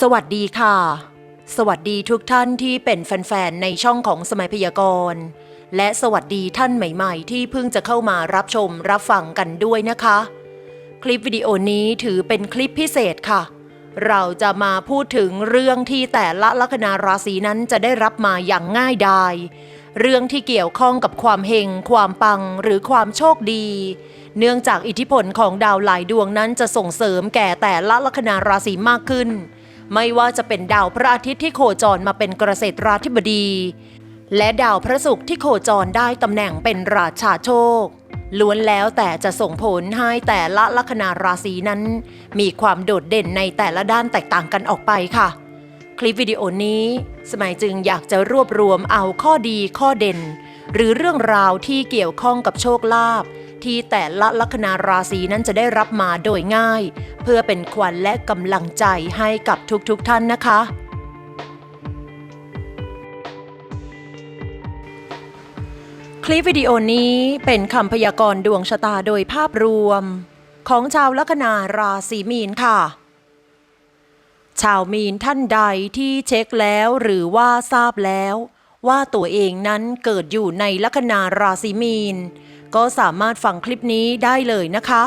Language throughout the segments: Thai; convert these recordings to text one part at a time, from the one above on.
สวัสดีค่ะ สวัสดีทุกท่านที่เป็นแฟนๆ ในช่องของสมัยพยากรณ์ และสวัสดีท่านใหม่ๆ ที่เพิ่งจะเข้ามารับชมรับฟังกันด้วยนะคะ คลิปวิดีโอนี้ถือเป็นคลิปพิเศษค่ะ เราจะมาพูดถึงเรื่องที่แต่ละลัคนาราศีนั้นจะได้รับมาอย่างง่ายดายเรื่องที่เกี่ยวข้องกับความเฮงความปังหรือความโชคดี เนื่องจากอิทธิพลของดาวหลายดวงนั้นจะส่งเสริมแก่แต่ละลัคนาราศีมากขึ้น ไม่ว่าจะเป็นดาวพระอาทิตย์ที่โคจรมาเป็นเกษตราธิบดี และดาวพระศุกร์ที่โคจรได้ตำแหน่งเป็นราชาโชค ล้วนแล้วแต่จะส่งผลให้แต่ละลัคนาราศีนั้น มีความโดดเด่นในแต่ละด้านแตกต่างกันออกไปค่ะ คลิปวิดีโอนี้ สมัยจึงอยากจะรวบรวมเอาข้อดีข้อเด่น หรือเรื่องราวที่เกี่ยวข้องกับโชคลาภ ที่แต่ละลัคนาราศีนั้นจะได้รับมาโดยง่าย เพื่อเป็นขวัญและกำลังใจให้กับทุกๆทท่านนะคะ คลิปวิดีโอนี้เป็นคำพยากรณ์ดวงชะตาโดยภาพรวม ของชาวลัคนาราศีมีนค่ะชาวมีนท่านใดที่เช็คแล้วหรือว่าทราบแล้ว ว่าตัวเองนั้นเกิดอยู่ในลัคนาราศีมีน ก็สามารถฟังคลิปนี้ได้เลยนะคะ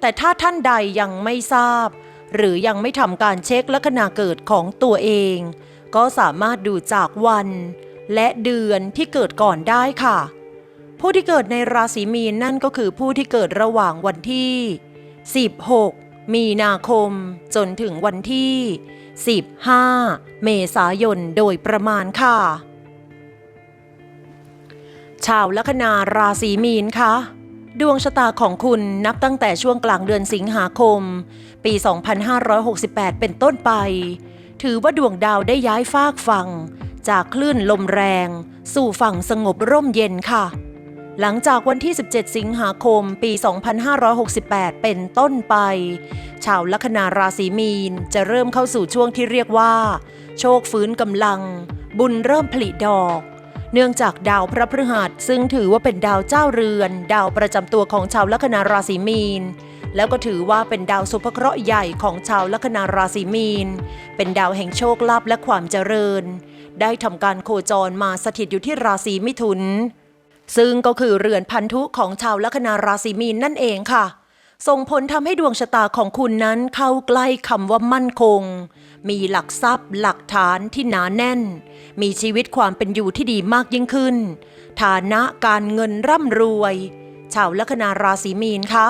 แต่ถ้าท่านใดยังไม่ทราบ หรือยังไม่ทำการเช็คลัคนาเกิดของตัวเอง ก็สามารถดูจากวัน และเดือนที่เกิดก่อนได้ค่ะ ผู้ที่เกิดในราศีมีนนั่นก็คือผู้ที่เกิดระหว่างวันที่ 16 มีนาคม จนถึงวันที่ 15 เมษายนโดยประมาณค่ะ ชาวลัคนาราศีมีนคะดวงชะตาของคุณนับตั้งแต่ช่วงกลางเดือนสิงหาคม ปี 2568 เป็นต้นไป ถือว่าดวงดาวได้ย้ายฟากฝั่ง จากคลื่นลมแรง สู่ฝั่งสงบร่มเย็นค่ะ หลังจากวันที่ 17 สิงหาคม ปี 2568 เป็นต้นไป ชาวลัคนาราศีมีนจะเริ่มเข้าสู่ช่วงที่เรียกว่า โชคฟื้นกำลัง บุญเริ่มผลิดอก เนื่องจากดาวพระพฤหัสซึ่งถือว่าเป็นดาวเจ้าเรือน ดาวประจำตัวของชาวลัคนาราศีมีน แล้วก็ถือว่าเป็นดาวสุภเคราะห์ใหญ่ของชาวลัคนาราศีมีน เป็นดาวแห่งโชคลาภและความเจริญ ได้ทำการโคจรมาสถิตอยู่ที่ราศีมิถุน ซึ่งก็คือเรือนพันธุของชาวลัคนาราศีมีนนั่นเองค่ะส่งผลทำให้ดวงชะตาของคุณนั้นเข้าใกล้คำว่ามั่นคง มีหลักทรัพย์ หลักฐานที่หนาแน่น มีชีวิตความเป็นอยู่ที่ดีมากยิ่งขึ้น ฐานะการเงินร่ำรวย ชาวลัคนาราศีมีนคะ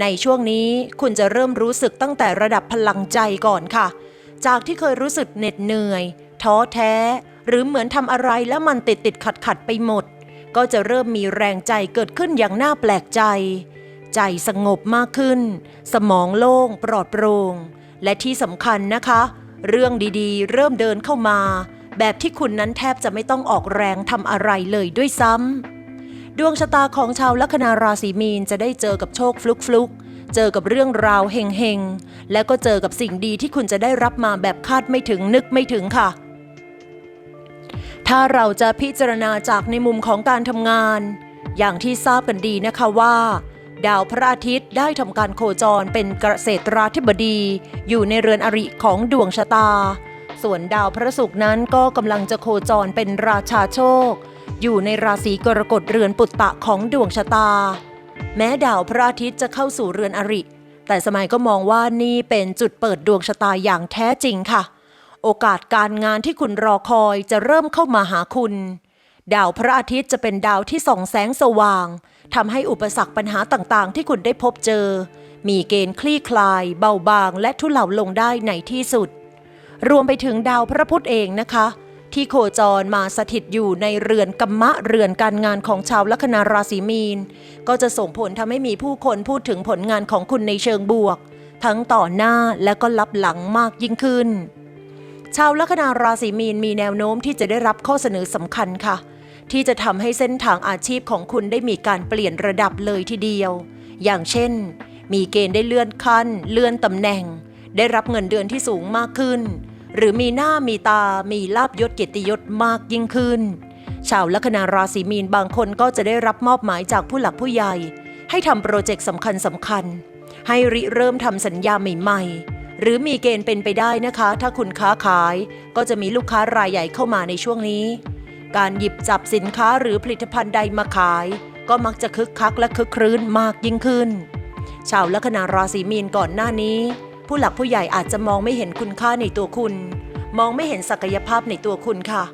ในช่วงนี้คุณจะเริ่มรู้สึกตั้งแต่ระดับพลังใจก่อนค่ะ จากที่เคยรู้สึกเหน็ดเหนื่อย ท้อแท้ หรือเหมือนทำอะไรแล้วมันติดติดขัดขัดไปหมด ก็จะเริ่มมีแรงใจเกิดขึ้นอย่างน่าแปลกใจ ใจสงบมากขึ้น สมองโล่งปลอดโปร่งและที่สำคัญนะคะ เรื่องดีๆ เริ่มเดินเข้ามา แบบที่คุณนั้นแทบจะไม่ต้องออกแรงทำอะไรเลยด้วยซ้ำดวงชะตาของชาวลัคนาราศีมีนจะได้เจอกับโชคฟลุกฟลุกๆเจอกับเรื่องราวเฮงเฮงๆ และก็เจอกับสิ่งดีที่คุณจะได้รับมาแบบคาดไม่ถึงนึกไม่ถึงค่ะ ถ้าเราจะพิจารณาจากในมุมของการทำงาน อย่างที่ทราบกันดีนะคะว่า ดาวพระอาทิตย์ได้ทำการโคจรเป็นเกษตราธิบดี อยู่ในเรือนอริของดวงชะตา ส่วนดาวพระศุกร์นั้นก็กำลังจะโคจรเป็นราชาโชค อยู่ในราศีกรกฎเรือนปุตตะของดวงชะตา แม้ดาวพระอาทิตย์จะเข้าสู่เรือนอริ แต่สมัยก็มองว่านี่เป็นจุดเปิดดวงชะตาอย่างแท้จริงค่ะ โอกาสการงานที่คุณรอคอยจะเริ่มเข้ามาหาคุณ ดาวพระอาทิตย์จะเป็นดาวที่ส่องแสงสว่างทำให้อุปสรรคปัญหาต่างๆ ที่คุณได้พบเจอ มีเกณฑ์คลี่คลาย เบาบางและทุเลาลงได้ในที่สุด รวมไปถึงดาวพระพุธเองนะคะ ที่โคจรมาสถิตอยู่ในเรือนกัมมะเรือนการงานของชาวลัคนาราศีมีน ก็จะส่งผลทำให้มีผู้คนพูดถึงผลงานของคุณในเชิงบวก ทั้งต่อหน้าและก็ลับหลังมากยิ่งขึ้น ชาวลัคนาราศีมีนมีแนวโน้มที่จะได้รับข้อเสนอสำคัญค่ะ ที่จะทำให้เส้นทางอาชีพของคุณได้มีการเปลี่ยนระดับเลยทีเดียว อย่างเช่น มีเกณฑ์ได้เลื่อนขั้น เลื่อนตำแหน่ง ได้รับเงินเดือนที่สูงมากขึ้น หรือมีหน้ามีตา มีลาบยศเกียรติยศมากยิ่งขึ้น ชาวลัคนาราศีมีนบางคนก็จะได้รับมอบหมายจากผู้หลักผู้ใหญ่ ให้ทำโปรเจกต์สำคัญสำคัญ ให้ริเริ่มทำสัญญาใหม่ ๆหรือมีเกณฑ์เป็นไปได้นะคะ ถ้าคุณค้าขายก็จะมีลูกค้ารายใหญ่เข้ามาในช่วงนี้ การหยิบจับสินค้าหรือผลิตภัณฑ์ใดมาขาย ก็มักจะคึกคักและคึกครื้นมากยิ่งขึ้น ชาวลัคนาราศีมีนก่อนหน้านี้ ผู้หลักผู้ใหญ่อาจจะมองไม่เห็นคุณค่าในตัวคุณ มองไม่เห็นศักยภาพในตัวคุณค่ะ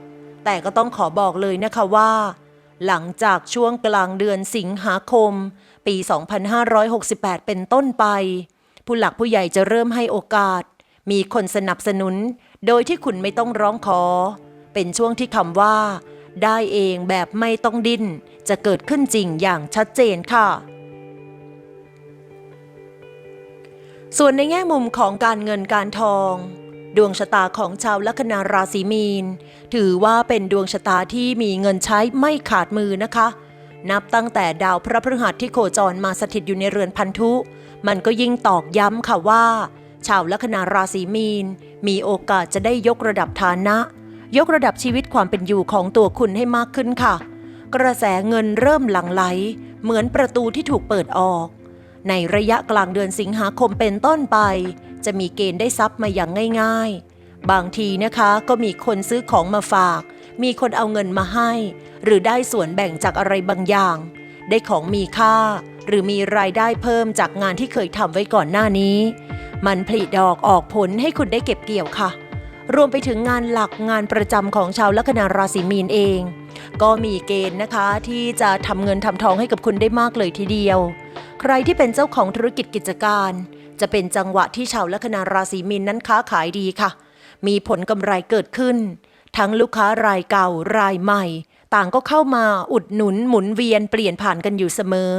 แต่ก็ต้องขอบอกเลยนะคะว่า หลังจากช่วงกลางเดือนสิงหาคม ปี 2568 เป็นต้นไป ผู้หลักผู้ใหญ่จะเริ่มให้โอกาส มีคนสนับสนุน โดยที่คุณไม่ต้องร้องขอ เป็นช่วงที่คำว่า ได้เองแบบไม่ต้องดิ้น จะเกิดขึ้นจริงอย่างชัดเจนค่ะ ส่วนในแง่มุมของการเงินการทองดวงชะตาของชาวลัคนาราศีมีน ถือว่าเป็นดวงชะตาที่มีเงินใช้ไม่ขาดมือนะคะ นับตั้งแต่ดาวพระพฤหัสที่โคจรมาสถิตอยู่ในเรือนพันธุ มันก็ยิ่งตอกย้ำค่ะว่า ชาวลัคนาราศีมีน มีโอกาสจะได้ยกระดับฐานะ ยกระดับชีวิตความเป็นอยู่ของตัวคุณให้มากขึ้นค่ะ กระแสเงินเริ่มหลั่งไหล เหมือนประตูที่ถูกเปิดออก ในระยะกลางเดือนสิงหาคมเป็นต้นไป จะมีเกณฑ์ได้ทรัพย์มาอย่างง่ายๆ บางทีนะคะก็มีคนซื้อของมาฝาก มีคนเอาเงินมาให้ หรือได้ส่วนแบ่งจากอะไรบางอย่าง ได้ของมีค่า หรือมีรายได้เพิ่มจากงานที่เคยทำไว้ก่อนหน้านี้ มันผลิดอกออกผลให้คุณได้เก็บเกี่ยวค่ะ รวมไปถึงงานหลักงานประจำของชาวลัคนาราศีมีนเอง ก็มีเกณฑ์นะคะที่จะทำเงินทำทองให้กับคุณได้มากเลยทีเดียว ใครที่เป็นเจ้าของธุรกิจกิจการ จะเป็นจังหวะที่ชาวลัคนาราศีมีนนั้นค้าขายดีค่ะ มีผลกำไรเกิดขึ้น ทั้งลูกค้ารายเก่ารายใหม่ ต่างก็เข้ามาอุดหนุนหมุนเวียนเปลี่ยนผ่านกันอยู่เสมอ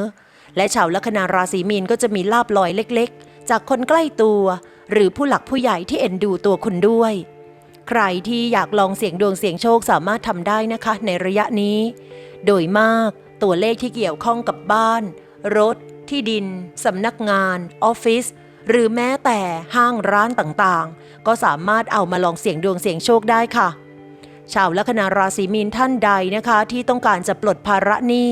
และชาวลัคนาราศีมีนก็จะมีลาบลอยเล็ก ๆ จากคนใกล้ตัว หรือผู้หลักผู้ใหญ่ที่เอ็นดูตัวคุณด้วย ใครที่อยากลองเสี่ยงดวงเสี่ยงโชคสามารถทำได้นะคะ ในระยะนี้ โดยมากตัวเลขที่เกี่ยวข้องกับบ้าน รถ ที่ดินสำนักงานออฟฟิศหรือแม้แต่ห้างร้านต่างๆ ก็สามารถเอามาลองเสี่ยงดวงเสี่ยงโชคได้ค่ะ ชาวลัคนาราศีมีนท่านใดนะคะ ที่ต้องการจะปลดภาระหนี้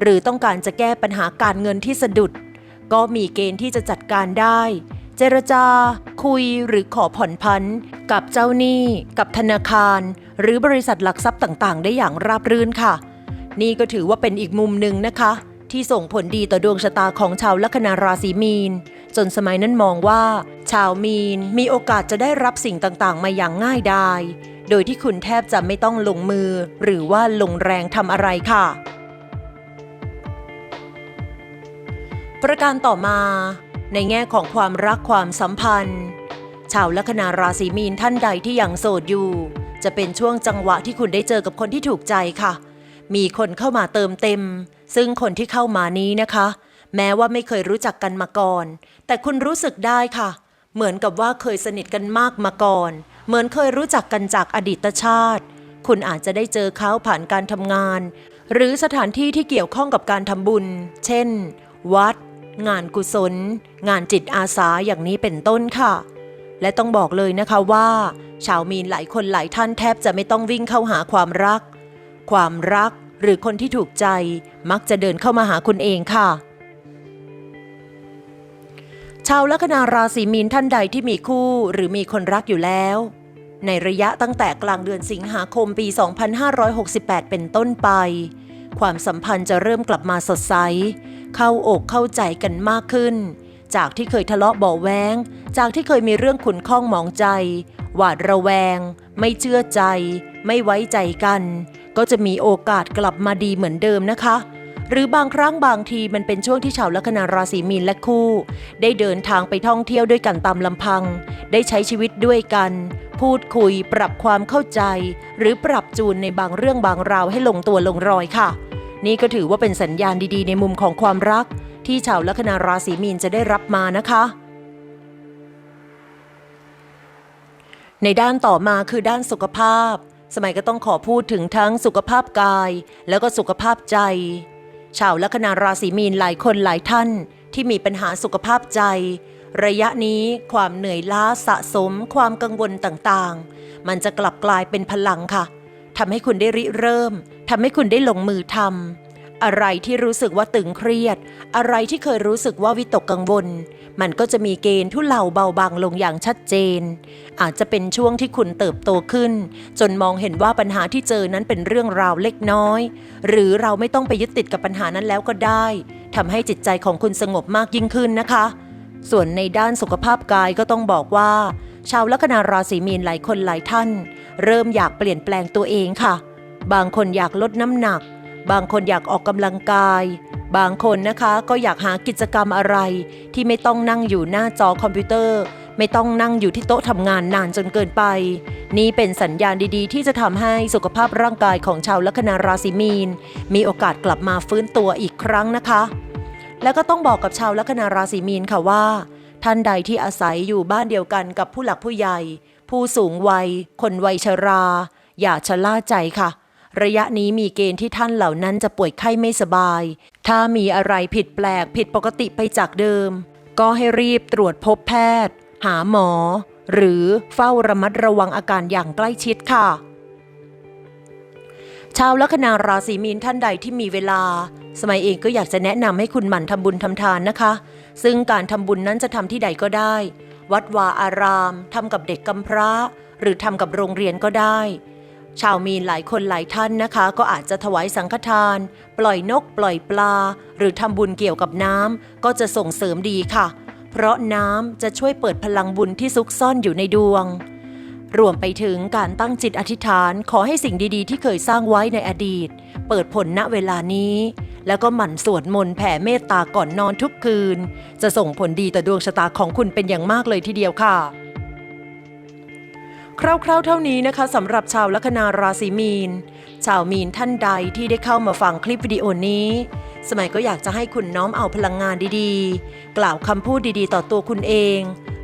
หรือต้องการจะแก้ปัญหาการเงินที่สะดุด ก็มีเกณฑ์ที่จะจัดการได้ เจรจา คุยหรือขอผ่อนพันกับเจ้าหนี้ กับธนาคาร หรือบริษัทหลักทรัพย์ต่างๆ ได้อย่างราบรื่นค่ะ นี่ก็ถือว่าเป็นอีกมุมหนึ่งนะคะ ที่ส่งผลดีต่อดวงชะตาของชาวลัคนาราศีมีน จนสมัยนั้นมองว่า ชาวมีนมีโอกาสจะได้รับสิ่งต่างๆ มาอย่างง่ายดายโดยที่คุณแทบจะไม่ต้องลงมือ หรือว่าลงแรงทำอะไรค่ะ ประการต่อมา ในแง่ของความรักความสัมพันธ์ ชาวลัคนาราศีมีนท่านใดที่ยังโสดอยู่ จะเป็นช่วงจังหวะที่คุณได้เจอกับคนที่ถูกใจค่ะ มีคนเข้ามาเติมเต็ม ซึ่งคนที่เข้ามานี้นะคะ แม้ว่าไม่เคยรู้จักกันมาก่อน แต่คุณรู้สึกได้ค่ะ เหมือนกับว่าเคยสนิทกันมากมาก่อน เหมือนเคยรู้จักกันจากอดีตชาติ คุณอาจจะได้เจอเขาผ่านการทำงาน หรือสถานที่ที่เกี่ยวข้องกับการทำบุญ เช่น วัด งานกุศล งานจิตอาสาอย่างนี้เป็นต้นค่ะ และต้องบอกเลยนะคะว่า ชาวมีนหลายคนหลายท่านแทบจะไม่ต้องวิ่งเข้าหาความรัก ความรักหรือคนที่ถูกใจมักจะเดินเข้ามาหาคุณเองค่ะ ชาวลัคนาราศีมีนท่านใดที่มีคู่หรือมีคนรักอยู่แล้ว ในระยะตั้งแต่กลางเดือนสิงหาคมปี 2568 เป็นต้นไป ความสัมพันธ์จะเริ่มกลับมาสดใส เข้าอกเข้าใจกันมากขึ้น จากที่เคยทะเลาะเบาแวงจากที่เคยมีเรื่องขุนข้องหมองใจ หวาดระแวง ไม่เชื่อใจ ไม่ไว้ใจกัน ก็จะมีโอกาสกลับมาดีเหมือนเดิมนะคะหรือบางครั้งบางทีมันเป็นช่วงที่ชาวลัคนาราศีมีนและคู่ ได้เดินทางไปท่องเที่ยวด้วยกันตามลำพัง ได้ใช้ชีวิตด้วยกัน พูดคุยปรับความเข้าใจ หรือปรับจูนในบางเรื่องบางราวให้ลงตัวลงรอยค่ะ นี่ก็ถือว่าเป็นสัญญาณดีๆ ในมุมของความรัก ที่ชาวลัคนาราศีมีนจะได้รับมานะคะ ในด้านต่อมาคือด้านสุขภาพ สมัยก็ต้องขอพูดถึงทั้งสุขภาพกาย แล้วก็สุขภาพใจ ชาวลัคนาราศีมีนหลายคนหลายท่าน ที่มีปัญหาสุขภาพใจ ระยะนี้ความเหนื่อยล้าสะสม ความกังวลต่างๆ มันจะกลับกลายเป็นพลังค่ะ ทำให้คุณได้ริเริ่มทำให้คุณได้ลงมือทำอะไรที่รู้สึกว่าตึงเครียด อะไรที่เคยรู้สึกว่าวิตกกังวล มันก็จะมีเกณฑ์ทุเลาเบาบางลงอย่างชัดเจน อาจจะเป็นช่วงที่คุณเติบโตขึ้น จนมองเห็นว่าปัญหาที่เจอนั้นเป็นเรื่องราวเล็กน้อย หรือเราไม่ต้องไปยึดติดกับปัญหานั้นแล้วก็ได้ทำให้จิตใจของคุณสงบมากยิ่งขึ้นนะคะ ส่วนในด้านสุขภาพกายก็ต้องบอกว่าชาวลัคนาราศีมีนหลายคนหลายท่าน เริ่มอยากเปลี่ยนแปลงตัวเองค่ะ บางคนอยากลดน้ำหนัก บางคนอยากออกกำลังกาย บางคนนะคะก็อยากหากิจกรรมอะไร ที่ไม่ต้องนั่งอยู่หน้าจอคอมพิวเตอร์ ไม่ต้องนั่งอยู่ที่โต๊ะทำงานนานจนเกินไป นี่เป็นสัญญาณดีๆ ที่จะทำให้สุขภาพร่างกายของชาวลัคนาราศีมีน มีโอกาสกลับมาฟื้นตัวอีกครั้งนะคะ แล้วก็ต้องบอกกับชาวลัคนาราศีมีนค่ะว่า ท่านใดที่อาศัยอยู่บ้านเดียวกันกับผู้หลักผู้ใหญ่ ผู้สูงวัย คนวัยชรา อย่าชะล่าใจค่ะ ระยะนี้มีเกณฑ์ที่ท่านเหล่านั้นจะป่วยไข้ไม่สบาย ถ้ามีอะไรผิดแปลกผิดปกติไปจากเดิม ก็ให้รีบตรวจพบแพทย์ หาหมอ หรือเฝ้าระมัดระวังอาการอย่างใกล้ชิดค่ะ ชาวลัคนาราศีมีนท่านใดที่มีเวลา สมัยเองก็อยากจะแนะนำให้คุณหมั่นทำบุญทำทานนะคะ ซึ่งการทำบุญนั้นจะทำที่ใดก็ได้ วัดวาอารามทำกับเด็กกำพร้า หรือทำกับโรงเรียนก็ได้ ชาวมีนหลายคนหลายท่านนะคะ ก็อาจจะถวายสังฆทาน ปล่อยนกปล่อยปลา หรือทำบุญเกี่ยวกับน้ำก็จะส่งเสริมดีค่ะ เพราะน้ำจะช่วยเปิดพลังบุญที่ซุกซ่อนอยู่ในดวง รวมไปถึงการตั้งจิตอธิษฐานขอให้สิ่งดีๆ ที่เคยสร้างไว้ในอดีต เปิดผลณเวลานี้ แล้วก็หมั่นสวดมนต์แผ่เมตตาก่อนนอนทุกคืน จะส่งผลดีต่อดวงชะตาของคุณเป็นอย่างมากเลยทีเดียวค่ะ คร่าวๆเท่านี้นะคะสำหรับชาวลัคนาราศีมีน ชาวมีนท่านใดที่ได้เข้ามาฟังคลิปวิดีโอนี้ สมัยก็อยากจะให้คุณน้อมเอาพลังงานดีๆ กล่าวคำพูดดีๆ ต่อตัวคุณเอง